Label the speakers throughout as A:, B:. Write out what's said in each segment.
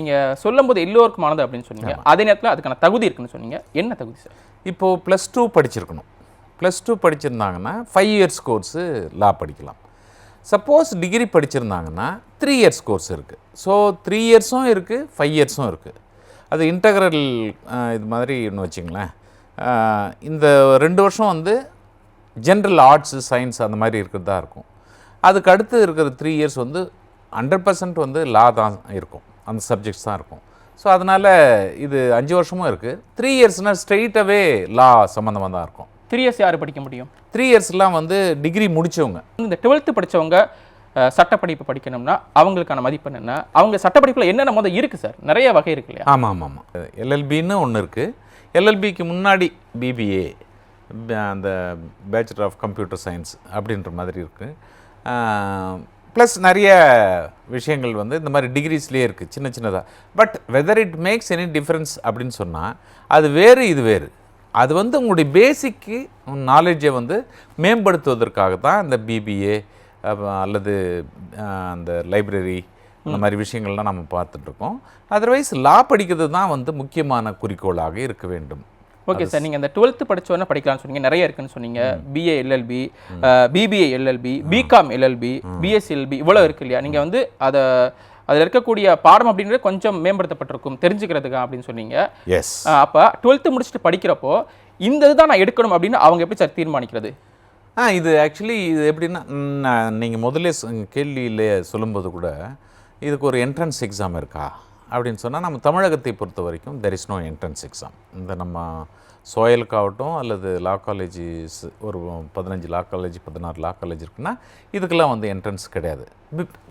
A: நீங்கள் சொல்லும்போது எல்லோருக்குமானது அப்படின்னு சொன்னீங்க. அதே நேரத்தில் அதுக்கான தகுதி இருக்குன்னு சொன்னீங்க. என்ன தகுதி சார்?
B: இப்போது ப்ளஸ் டூ படிச்சிருக்கணும். ப்ளஸ் டூ படிச்சிருந்தாங்கன்னா ஃபைவ் இயர்ஸ் கோர்ஸு லா படிக்கலாம். சப்போஸ் டிகிரி படிச்சிருந்தாங்கன்னா த்ரீ இயர்ஸ் கோர்ஸ் இருக்குது ஸோ த்ரீ இயர்ஸும் இருக்குது ஃபைவ் இயர்ஸும் இருக்குது அது இன்டகிரல் இது மாதிரி ஒன்று வச்சிங்களேன். இந்த ரெண்டு வருஷம் வந்து ஜென்ரல் ஆர்ட்ஸு சயின்ஸ் அந்த மாதிரி இருக்கிறதா இருக்கும். அதுக்கு அடுத்து இருக்கிற த்ரீ இயர்ஸ் வந்து ஹண்ட்ரட் பர்சன்ட் வந்து லா தான் இருக்கும். அந்த சப்ஜெக்ட்ஸ் தான் இருக்கும். ஸோ அதனால் இது அஞ்சு வருஷமும் இருக்குது த்ரீ இயர்ஸ்னால் ஸ்ட்ரெயிட்டாகவே லா சம்மந்தமாக தான் இருக்கும்.
A: த்ரீ இயர்ஸ் யார் படிக்க முடியும்?
B: த்ரீ இயர்ஸ்லாம் வந்து டிகிரி முடித்தவங்க
A: இந்த டுவெல்த்து படிச்சவங்க அஹ், சட்டப்படிப்பு படிக்கணும்னா அவங்களுக்கான மதிப்பெண் என்ன அவங்க சட்டப்படிப்பில் என்னென்ன முதல் இருக்குது சார்? நிறைய வகை இருக்கு இல்லையா?
B: ஆமாம் ஆமாம் ஆமாம் எல்எல்பின்னு ஒன்று இருக்குது எல்எல்பிக்கு முன்னாடி பிபிஏ அந்த பேச்சுலர் ஆஃப் கம்ப்யூட்டர் சயின்ஸ் அப்படின்ற மாதிரி இருக்குது ப்ளஸ் நிறைய விஷயங்கள் வந்து இந்த மாதிரி டிகிரிஸ்லேயே இருக்குது சின்ன சின்னதாக but whether it makes any difference அப்படின்னு சொன்னால் அது வேறு இது வேறு. அது வந்து உங்களுடைய பேசிக்கு நாலேஜை வந்து மேம்படுத்துவதற்காக தான் இந்த பிபிஏ அல்லது அந்த லைப்ரரி இந்த மாதிரி விஷயங்கள்லாம் நம்ம பார்த்துட்ருக்கோம் அதர்வைஸ் லா படிக்கிறது தான் வந்து முக்கியமான குறிக்கோளாக இருக்க வேண்டும்.
A: ஓகே சார் நீங்கள் அந்த டுவெல்த்து படிச்சவொன்னே படிக்கலாம்னு சொன்னீங்க. நிறைய இருக்குன்னு சொன்னீங்க. BA LLB BBA LLB BCom LLB BSc LLB இவ்வளோ இருக்கு இல்லையா? நீங்கள் வந்து அதை அதில் இருக்கக்கூடிய பாடம் அப்படின்றது கொஞ்சம் மேம்படுத்தப்பட்டிருக்கும். தெரிஞ்சுக்கிறதுக்கு அப்படின்னு சொன்னீங்க.
B: எஸ்
A: அப்ப டுவெல்த்து முடிச்சுட்டு படிக்கிறப்போ இந்த இதுதான் நான் எடுக்கணும் அப்படின்னு அவங்க எப்படி சார் தீர்மானிக்கிறது?
B: ஆ இது ஆக்சுவலி இது எப்படின்னா நீங்கள் முதல்ல கேள்வியில் சொல்லும்போது கூட இதுக்கு ஒரு என்ட்ரன்ஸ் எக்ஸாம் இருக்கா? அப்படின்னு சொன்னால் நம்ம தமிழகத்தை பொறுத்த வரைக்கும் there is no entrance exam இந்த நம்ம சோயலுக்காகட்டும் அல்லது லா காலேஜஸ் ஒரு பதினஞ்சு லா காலேஜ் பதினாறு லா காலேஜ் இருக்குன்னா இதுக்கெல்லாம் வந்து என்ட்ரன்ஸ் கிடையாது.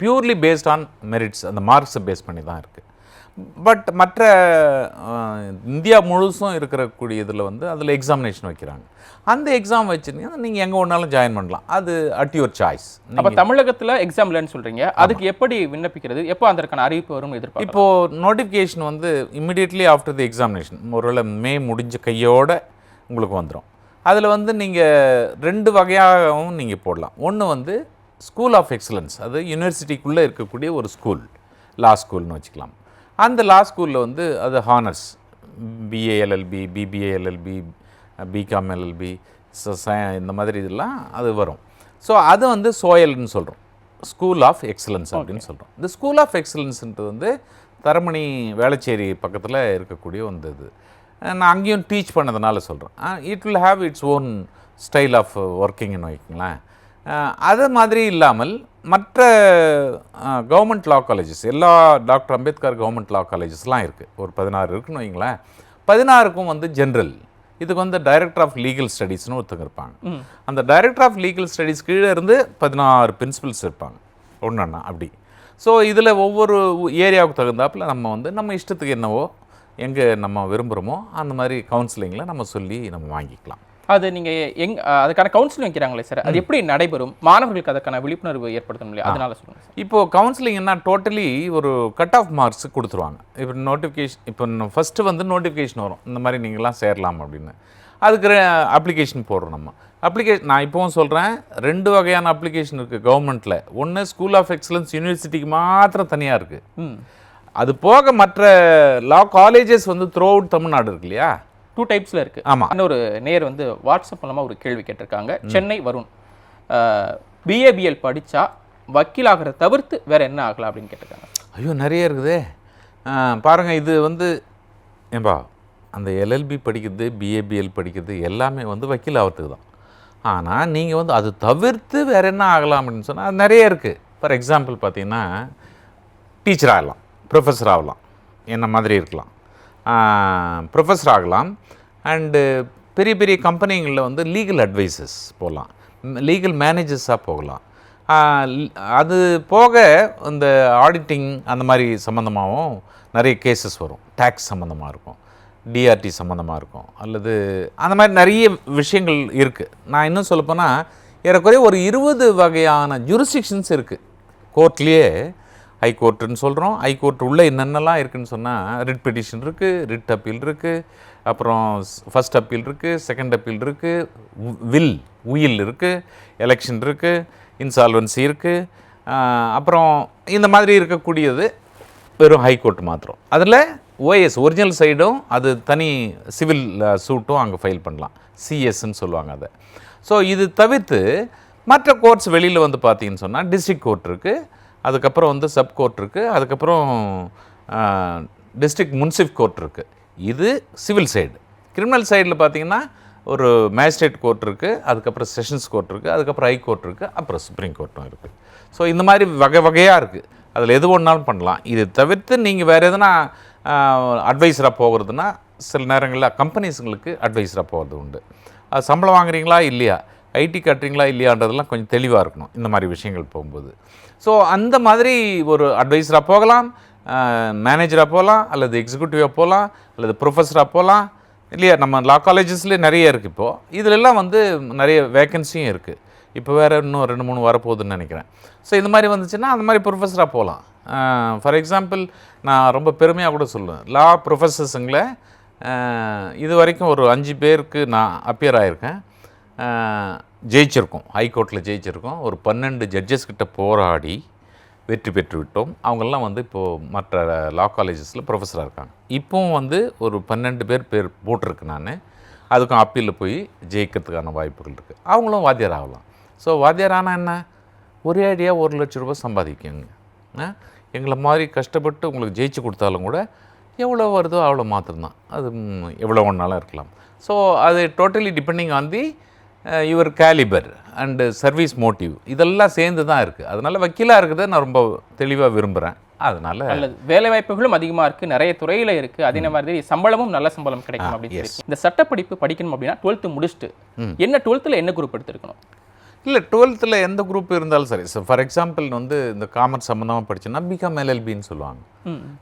B: பியூர்லி பேஸ்ட் ஆன் மெரிட்ஸ் அந்த மார்க்ஸை பேஸ் பண்ணி தான் இருக்குது பட் மற்ற இந்தியா முழுசும் இருக்கக்கூடிய இதில் வந்து அதில் எக்ஸாமினேஷன் வைக்கிறாங்க. அந்த எக்ஸாம் வச்சுருந்தீங்கன்னா நீங்கள் எங்கே ஒன்றாலும் ஜாயின் பண்ணலாம். அது அட் யுவர் சாய்ஸ்
A: அப்ப தமிழகத்துல எக்ஸாம் இல்லைன்னு சொல்றீங்க. அதுக்கு எப்படி விண்ணப்பிக்கிறது? எப்போ அதற்கான அறிவிப்பு வரும்னு எதிர்பார்க்கலாம்
B: இப்போது நோட்டிஃபிகேஷன் வந்து இமிடியட்லி ஆஃப்டர் தி எக்ஸாமினேஷன் ஒருவேளை மே முடிஞ்ச கையோட உங்களுக்கு வந்துடும் அதில் வந்து நீங்கள் ரெண்டு வகையாகவும் நீங்கள் போடலாம். ஒன்று வந்து ஸ்கூல் ஆஃப் எக்ஸலன்ஸ் அது யூனிவர்சிட்டிக்குள்ளே இருக்கக்கூடிய ஒரு ஸ்கூல் லா ஸ்கூல்னு வச்சுக்கலாம். அந்த லா ஸ்கூலில் வந்து அது honours BA LLB BBA LLB BCom LLB இந்த மாதிரி இதெல்லாம் அது வரும். ஸோ அது வந்து சோயல்னு சொல்கிறோம் ஸ்கூல் ஆஃப் எக்ஸலன்ஸ் அப்படின்னு சொல்கிறோம் இந்த ஸ்கூல் ஆஃப் எக்ஸலன்ஸ்ன்றது வந்து தரமணி வேளச்சேரி பக்கத்தில் இருக்கக்கூடிய வந்து இது. நான் அங்கேயும் டீச் பண்ணதுனால சொல்கிறேன் it will have its own style of ஒர்க்கிங்னு ah, அது மாதிரி இல்லாமல் மற்ற கவர்மெண்ட் லா காலேஜஸ் எல்லா டாக்டர் அம்பேத்கர் கவர்மெண்ட் லா காலேஜஸ்லாம் இருக்குது ஒரு பதினாறு இருக்குன்னு வைங்களேன். பதினாறுக்கும் வந்து ஜென்ரல் இதுக்கு வந்து டைரக்டர் ஆஃப் லீகல் ஸ்டடீஸ்னு ஒருத்தங்க இருப்பாங்க. அந்த டைரக்டர் ஆஃப் லீகல் ஸ்டடீஸ் கீழே இருந்து பதினாறு பிரின்சிபல்ஸ் இருப்பாங்க. ஒன்றா அப்படி. ஸோ இதில் ஒவ்வொரு ஏரியாவுக்கு தகுந்தாப்புல நம்ம வந்து நம்ம இஷ்டத்துக்கு என்னவோ எங்கே நம்ம விரும்புகிறோமோ அந்த மாதிரி கவுன்சிலிங்கில் நம்ம சொல்லி நம்ம வாங்கிக்கலாம்.
A: அது நீங்க எங் அதுக்கான கவுன்சிலிங் வைக்கிறாங்களே சார் அது எப்படி நடைபெறும்? மாணவர்களுக்கு அதுக்கான விழிப்புணர்வு ஏற்படுத்தணும் இல்லையா? அதனால சொல்லுங்க சார்
B: இப்போது கவுன்சிலிங்னா டோட்டலி ஒரு கட் ஆஃப் மார்க்ஸ் கொடுத்துருவாங்க. இப்போ நோட்டிஃபிகேஷன் இப்போ ஃபஸ்ட்டு வந்து நோட்டிஃபிகேஷன் வரும். இந்த மாதிரி நீங்களாம் சேரலாம் அப்படின்னு. அதுக்கு அப்ளிகேஷன் போடுறோம் நம்ம. அப்ளிகேஷன் நான் இப்போவும் சொல்கிறேன் ரெண்டு வகையான அப்ளிகேஷன் இருக்குது கவர்மெண்ட்டில் ஒன்று ஸ்கூல் ஆஃப் எக்ஸலன்ஸ் யூனிவர்சிட்டிக்கு மாத்திரம் தனியாக இருக்குது அது போக மற்ற லா காலேஜஸ் வந்து த்ரூ அவுட் தமிழ்நாடு இருக்கு இல்லையா?
A: டூ டைப்ஸ்ல இருக்கு.
B: ஆமா.
A: இன்னொரு நேர் வந்து வாட்ஸ்அப் மூலமா ஒரு கேள்வி கேட்டிருக்காங்க. சென்னை வருண். பிஏபிஎல் படிச்சா வக்கீலாகிறத தவிர்த்து வேற என்ன ஆகலாம் அப்படின்னு கேட்டிருக்காங்க.
B: ஐயோ நிறைய இருக்குதே. ஆ, பாருங்க இது வந்து ஏம்பா அந்த எல்எல்பி படிக்கிறது பிஏபிஎல் படிக்கிறது எல்லாமே வந்து வக்கீல் ஆகிறதுக்கு தான். ஆனால் நீங்கள் வந்து அது தவிர்த்து வேறு என்ன ஆகலாம் அப்படின்னு சொன்னால் அது நிறைய இருக்குது ஃபார் எக்ஸாம்பிள் பார்த்தீங்கன்னா டீச்சர் ஆகலாம் ப்ரொஃபஸர் ஆகலாம் என்ன மாதிரி இருக்கலாம். ப்ரொஃபஸர் ஆகலாம். அண்டு பெரிய பெரிய கம்பெனிங்களில் வந்து லீகல் அட்வைசஸ் போகலாம் லீகல் மேனேஜர்ஸாக போகலாம். அது போக இந்த ஆடிட்டிங் அந்த மாதிரி சம்மந்தமாகவும் நிறைய கேசஸ் வரும். டேக்ஸ் சம்மந்தமாக இருக்கும். டிஆர்டி சம்மந்தமாக இருக்கும். அல்லது அந்த மாதிரி நிறைய விஷயங்கள் இருக்குது நான் இன்னும் சொல்லப்போனால் ஏறக்குறைய ஒரு இருபது வகையான ஜூரிஸ்டிக்ஷன்ஸ் இருக்குது கோர்ட்லேயே ஹைகோர்ட்டுன்னு சொல்கிறோம் ஹைகோர்ட் உள்ளே என்னென்னலாம் இருக்குதுன்னு சொன்னால் ரிட் பெட்டிஷன் இருக்குது ரிட் அப்பீல் இருக்குது அப்புறம் ஃபஸ்ட் அப்பீல் இருக்குது செகண்ட் அப்பீல் இருக்குது வில் உயில் இருக்குது எலெக்ஷன் இருக்குது இன்சால்வன்சி இருக்குது அப்புறம் இந்த மாதிரி இருக்கக்கூடியது வெறும் ஹைகோர்ட் மாத்திரம். அதில் ஓஎஸ் ஒரிஜினல் சைடும் அது தனி சிவில் சூட்டும் அங்கே ஃபைல் பண்ணலாம். சிஎஸ்ன்னு சொல்லுவாங்க அதை. ஸோ இது தவிர்த்து மற்ற கோர்ட்ஸ் வெளியில் வந்து பார்த்தீங்கன்னு சொன்னால் டிஸ்ட்ரிக்ட் கோர்ட் இருக்குது அதுக்கப்புறம் வந்து சப் கோர்ட் இருக்குது அதுக்கப்புறம் டிஸ்ட்ரிக்ட் முன்சிப் கோர்ட் இருக்குது இது சிவில் சைடு கிரிமினல் சைடில் பார்த்தீங்கன்னா ஒரு மேஜிஸ்ட்ரேட் கோர்ட் இருக்குது அதுக்கப்புறம் செஷன்ஸ் கோர்ட் இருக்குது அதுக்கப்புறம் ஹை கோர்ட் இருக்குது அப்புறம் சுப்ரீம் கோர்ட்டும் இருக்குது ஸோ இந்த மாதிரி வகை வகையாக இருக்குது அதில் எது ஒன்றாலும் பண்ணலாம். இது தவிர்த்து நீங்கள் வேறு எதுனா அட்வைஸராக போகிறதுனா சில நேரங்களில் கம்பெனிஸுங்களுக்கு அட்வைஸராக போகிறது உண்டு. அது சம்பளம் வாங்குறீங்களா? இல்லையா? ஐடி கட்டுறீங்களா இல்லையான்றதெல்லாம் கொஞ்சம் தெளிவாக இருக்கணும். இந்த மாதிரி விஷயங்கள் போகும்போது. ஸோ அந்த மாதிரி ஒரு அட்வைஸராக போகலாம் மேனேஜராக போகலாம் அல்லது எக்ஸிக்யூட்டிவாக போகலாம் அல்லது ப்ரொஃபஸராக போகலாம். இல்லையா நம்ம லா காலேஜஸ்லேயே நிறைய இருக்குது இப்போது இதிலெல்லாம் வந்து நிறைய வேக்கன்சியும் இருக்குது இப்போ வேறு இன்னும் ரெண்டு மூணு வரப்போகுதுன்னு நினைக்கிறேன். ஸோ இந்த மாதிரி வந்துச்சுன்னா அந்த மாதிரி ப்ரொஃபஸராக போகலாம். ஃபார் எக்ஸாம்பிள் நான் ரொம்ப பெருமையாக கூட சொல்லுவேன். லா ப்ரொஃபஸர்ஸுங்களை இது வரைக்கும் ஒரு அஞ்சு பேருக்கு நான் அப்பியர் ஆகியிருக்கேன் ஜெயிச்சிருக்கோம். ஹைகோர்ட்டில் ஜெயிச்சிருக்கோம். ஒரு பன்னெண்டு ஜட்ஜஸ் கிட்ட போராடி வெற்றி பெற்று விட்டோம். அவங்கெல்லாம் வந்து இப்போது மற்ற லா காலேஜஸில் ப்ரொஃபஸராக இருக்காங்க. இப்போவும் வந்து ஒரு பன்னெண்டு பேர் பேர் போட்டிருக்கு நான். அதுக்கும் அப்பீலில் போய் ஜெயிக்கிறதுக்கான வாய்ப்புகள் இருக்குது அவங்களும் வாத்தியார் ஆகலாம். ஸோ வாத்தியார் ஆனால் என்ன? ஒரே அடியாக ஒரு லட்ச ரூபாய் சம்பாதிக்குங்க எங்களை மாதிரி கஷ்டப்பட்டு உங்களுக்கு ஜெயிச்சு கொடுத்தாலும் கூட எவ்வளோ வருதோ அவ்வளோ மாத்திரம்தான். அது எவ்வளோ ஒன்றாலும் இருக்கலாம். ஸோ அது totally depending on the your calibre and service motive இதெல்லாம் சேர்ந்து தான் இருக்குது அதனால் வக்கீலாக இருக்கிறத நான் ரொம்ப தெளிவாக விரும்புகிறேன் அதனால்
A: நல்லது வேலை வாய்ப்புகளும் அதிகமா இருக்கு. நிறைய துறையில இருக்கு. அதே மாதிரி? சம்பளமும் நல்ல சம்பளம் கிடைக்கும் அப்படின்னு இந்த சட்டப்படிப்பு படிக்கணும் அப்படின்னா டுவெல்த் முடிச்சுட்டு என்ன டுவெல்த்தில் என்ன குரூப் எடுத்திருக்கணும்?
B: இல்லை டுவெல்த்தில் எந்த குரூப் இருந்தாலும் சரி. ஸோ ஃபார் எக்ஸாம்பிள் வந்து இந்த காமர்ஸ் சம்மந்தமாக படிச்சோன்னா பிகாம் எல்எல்பின்னு சொல்லுவாங்க.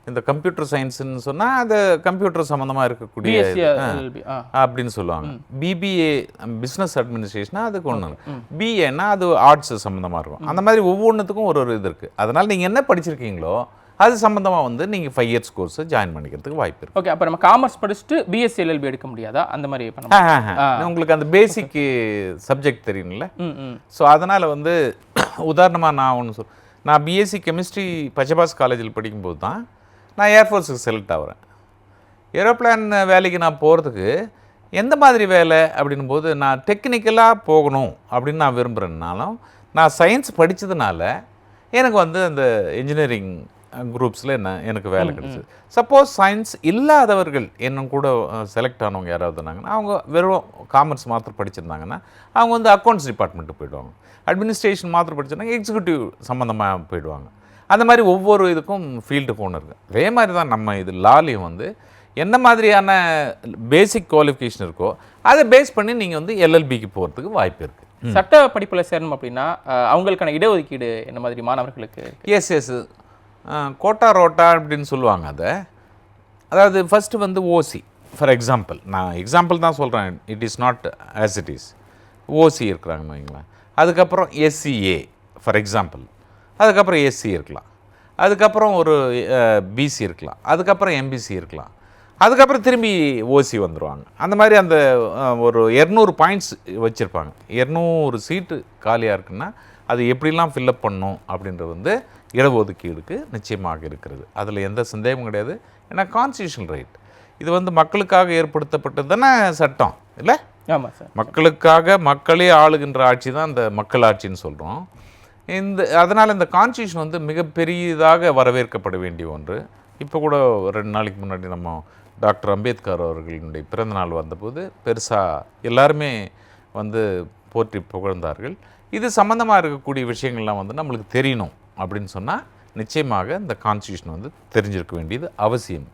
B: இந்த கம்ப்யூட்டர் சயின்ஸ்னு சொன்னால் அது கம்ப்யூட்டர் சம்மந்தமாக இருக்கக்கூடிய அப்படின்னு சொல்லுவாங்க. பிபிஏ பிஸ்னஸ் அட்மினிஸ்ட்ரேஷனா அதுக்கு ஒன்று பிஏன்னா அது ஆர்ட்ஸ் சம்மந்தமாக இருக்கும். அந்த மாதிரி ஒவ்வொன்றுத்துக்கும் ஒரு ஒரு இது இருக்குது அதனால் நீங்கள் என்ன படிச்சிருக்கீங்களோ அது சம்மந்தமாக வந்து நீங்கள் ஃபைவ் இயர்ஸ் கோர்ஸ் ஜாயின் பண்ணிக்கிறதுக்கு வாய்ப்பு இருக்கு.
A: ஓகே அப்போ நம்ம காமர்ஸ் படிச்சுட்டு பிஎஸ்சி எல்எல்பி எடுக்க முடியாதா? அந்த மாதிரி பண்ண.
B: உங்களுக்கு அந்த பேசிக் சப்ஜெக்ட் தெரியும்ல. ஸோ அதனால் வந்து உதாரணமாக நான் ஒன்று சொல் நான் பிஎஸ்சி கெமிஸ்ட்ரி பச்சபாஸ் காலேஜில் படிக்கும்போது தான் நான் ஏர்ஃபோர்ஸுக்கு செலக்ட் ஆகிறேன். ஏரோப்ளேன் வேலைக்கு நான் போகிறதுக்கு எந்த மாதிரி வேலை அப்படின்னும் போது நான் டெக்னிக்கலாக போகணும் அப்படின்னு நான் விரும்புகிறேன்னாலும் நான் சயின்ஸ் படித்ததுனால எனக்கு வந்து அந்த இன்ஜினியரிங் குரூப்ஸில் என்ன எனக்கு வேலை கிடைச்சது. சப்போஸ் சயின்ஸ் இல்லாதவர்கள் என்ன கூட செலக்ட் ஆனவங்க யாராவது இருந்தாங்கன்னா அவங்க வெறும் காமர்ஸ் மாத்திரம் படிச்சிருந்தாங்கன்னா அவங்க வந்து அக்கௌண்ட்ஸ் டிபார்ட்மெண்ட்டுக்கு போயிடுவாங்க. அட்மினிஸ்ட்ரேஷன் மாத்திரம் படிச்சிருந்தாங்க எக்ஸிக்யூட்டிவ் சம்மந்தமாக போயிடுவாங்க. அந்த மாதிரி ஒவ்வொரு இதுக்கும் ஃபீல்டு ஒன்று இருக்குது அதே மாதிரி தான் நம்ம இது லாலையும் வந்து என்ன மாதிரியான பேசிக் குவாலிஃபிகேஷன் இருக்கோ அதை பேஸ் பண்ணி நீங்கள் வந்து எல்எல்பிக்கு போகிறதுக்கு வாய்ப்பு இருக்குது
A: சட்ட படிப்புல சேரணும் அப்படின்னா அவங்களுக்கான இடஒதுக்கீடு என்ன மாதிரி மாணவர்களுக்கு
B: எஸ் எஸ் கோட்டா ரோட்டா அப்படின்னு சொல்லுவாங்க அதை. அதாவது ஃபஸ்ட்டு வந்து ஓசி ஃபார் எக்ஸாம்பிள் நான் எக்ஸாம்பிள் தான் சொல்கிறேன் it is not as it is OC இருக்கிறாங்கன்னு வைங்களேன். அதுக்கப்புறம் எஸ்சிஏ ஃபார் எக்ஸாம்பிள் அதுக்கப்புறம் எஸ்சி இருக்கலாம். அதுக்கப்புறம் ஒரு பிசி இருக்கலாம். அதுக்கப்புறம் எம்பிசி இருக்கலாம். அதுக்கப்புறம் திரும்பி ஓசி வந்துடுவாங்க அந்த மாதிரி அந்த ஒரு இரநூறு பாயிண்ட்ஸ் வச்சுருப்பாங்க. இரநூறு சீட்டு காலியாக இருக்குன்னா அது எப்படிலாம் ஃபில்லப் பண்ணும் அப்படின்றது வந்து இடஒதுக்கீடுக்கு நிச்சயமாக இருக்கிறது. அதில் எந்த சந்தேகமும் கிடையாது. ஏன்னா கான்ஸ்டியூஷனல் ரைட் இது வந்து மக்களுக்காக ஏற்படுத்தப்பட்டது தானே சட்டம் இல்லை?
A: ஆமா சார்.
B: மக்களுக்காக மக்களே ஆளுகின்ற ஆட்சி தான் இந்த மக்கள் ஆட்சின்னு சொல்கிறோம் இந்த அதனால் இந்த கான்ஸ்டியூஷன் வந்து மிகப்பெரியதாக வரவேற்கப்பட வேண்டிய ஒன்று. இப்போ கூட ரெண்டு நாளைக்கு முன்னாடி நம்ம டாக்டர் அம்பேத்கர் அவர்களுடைய பிறந்தநாள் வந்தபோது பெருசாக எல்லாருமே வந்து போற்றி புகழ்ந்தார்கள். இது சம்மந்தமாக இருக்கக்கூடிய விஷயங்கள்லாம் வந்து நம்மளுக்கு தெரியணும். அப்படின்னு சொன்னால் நிச்சயமாக இந்த கான்ஸ்டியூஷன் வந்து தெரிஞ்சிருக்க வேண்டியது அவசியம்.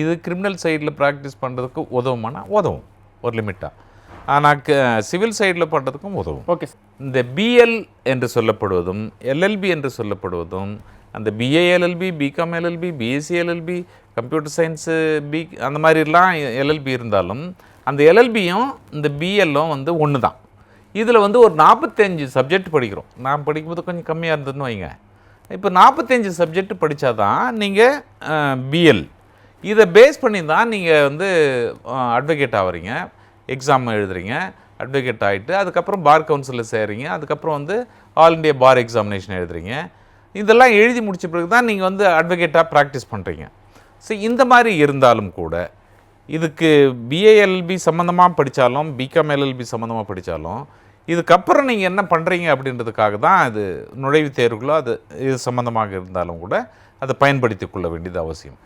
B: இது கிரிமினல் சைடில் ப்ராக்டிஸ் பண்ணுறதுக்கு உதவுமானா உதவும் ஒரு லிமிட்டாக ஆனால் சிவில் சைடில் பண்ணுறதுக்கும் உதவும்.
A: ஓகே
B: இந்த பிஎல் என்று சொல்லப்படுவதும் எல்எல்பி என்று சொல்லப்படுவதும் அந்த BA LLB BCom LLB BSc LLB computer science B அந்த மாதிரிலாம் எல்எல்பி இருந்தாலும் அந்த எல்எல்பியும் இந்த பிஎல்லும் வந்து ஒன்று தான் இதில் வந்து ஒரு நாற்பத்தஞ்சு சப்ஜெக்ட் படிக்கிறோம். நான் படிக்கும்போது கொஞ்சம் கம்மியாக இருந்ததுன்னு வைங்க. இப்போ நாற்பத்தஞ்சு சப்ஜெக்ட் படித்தா தான் நீங்கள் பிஎல் இதை பேஸ் பண்ணி தான் நீங்கள் வந்து அட்வொகேட் ஆகிறீங்க எக்ஸாம் எழுதுறீங்க. அட்வொகேட் ஆகிட்டு அதுக்கப்புறம் பார் கவுன்சிலில் சேர்றீங்க. அதுக்கப்புறம் வந்து ஆல் இண்டியா பார் எக்ஸாமினேஷன் எழுதுறீங்க. இதெல்லாம் எழுதி முடிச்ச பிறகு தான் நீங்கள் வந்து அட்வொகேட்டாக ப்ராக்டிஸ் பண்ணுறீங்க ஸோ இந்த மாதிரி இருந்தாலும் கூட இதுக்கு பிஏஎல்பி சம்மந்தமாக படித்தாலும் பிகாம் எல்எல்பி சம்மந்தமாக படித்தாலும் இதுக்கப்புறம் நீங்கள் என்ன பண்ணுறீங்க அப்படின்றதுக்காக தான் அது நுழைவுத் தேர்வுகளோ அது இது சம்மந்தமாக இருந்தாலும் கூட அதை பயன்படுத்தி கொள்ள வேண்டியது அவசியம்.